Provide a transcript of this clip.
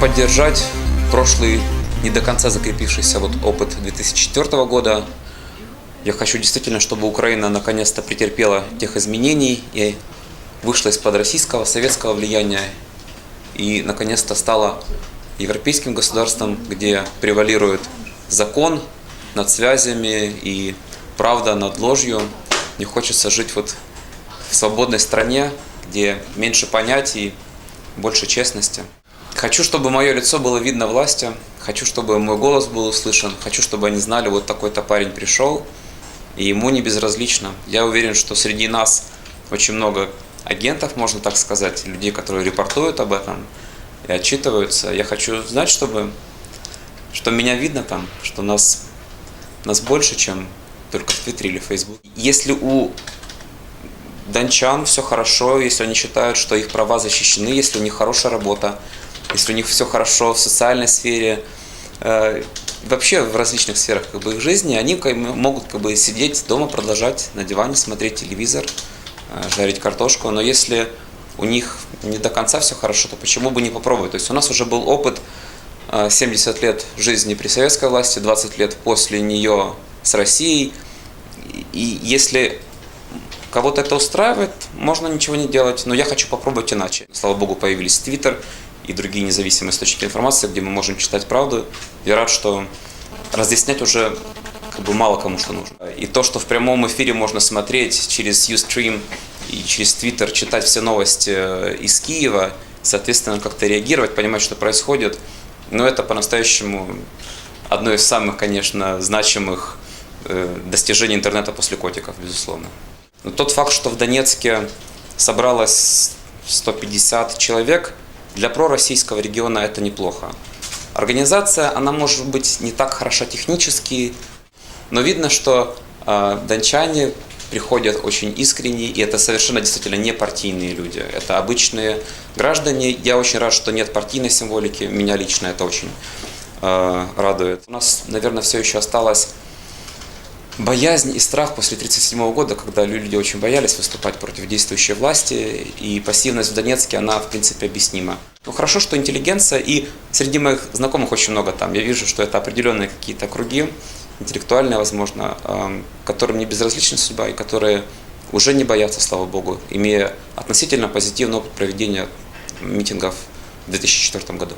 поддержать прошлый, не до конца закрепившийся вот опыт 2004 года. Я хочу действительно, чтобы Украина наконец-то претерпела тех изменений и вышла из-под российского, советского влияния и наконец-то стала европейским государством, где превалирует закон над связями и правда над ложью. Не хочется жить вот в свободной стране, где меньше понятий, больше честности. Хочу, чтобы мое лицо было видно власти, хочу, чтобы мой голос был услышан, хочу, чтобы они знали, вот такой-то парень пришел, и ему не безразлично. Я уверен, что среди нас очень много агентов, можно так сказать, людей, которые репортуют об этом и отчитываются. Я хочу знать, чтобы, что меня видно там, что нас, нас больше, чем только в Твиттере или Фейсбуке. Если у дончан все хорошо, если они считают, что их права защищены, если у них хорошая работа, если у них все хорошо в социальной сфере, э, вообще в различных сферах как бы, их жизни, они могут как бы, сидеть дома, продолжать на диване, смотреть телевизор, э, жарить картошку. Но если у них не до конца все хорошо, то почему бы не попробовать? То есть у нас уже был опыт э, 70 лет жизни при советской власти, 20 лет после нее с Россией. И если кого-то это устраивает, можно ничего не делать, но я хочу попробовать иначе. Слава богу, появились Твиттер и другие независимые источники информации, где мы можем читать правду. Я рад, что разъяснять уже как бы мало кому что нужно. И то, что в прямом эфире можно смотреть через Ustream и через Twitter, читать все новости э, из Киева, соответственно, как-то реагировать, понимать, что происходит, но это по-настоящему одно из самых, конечно, значимых э, достижений интернета после котиков, безусловно. Но тот факт, что в Донецке собралось 150 человек, для пророссийского региона это неплохо. Организация, она может быть не так хороша технически, но видно, что э, дончане приходят очень искренне, и это совершенно действительно не партийные люди, это обычные граждане. Я очень рад, что нет партийной символики, меня лично это очень э, радует. У нас, наверное, все еще осталось боязнь и страх после 1937 года, когда люди очень боялись выступать против действующей власти, и пассивность в Донецке, она, в принципе, объяснима. Ну, хорошо, что интеллигенция, и среди моих знакомых очень много там, я вижу, что это определенные какие-то круги, интеллектуальные, возможно, которым не безразлична судьба, и которые уже не боятся, слава богу, имея относительно позитивный опыт проведения митингов в 2004 году.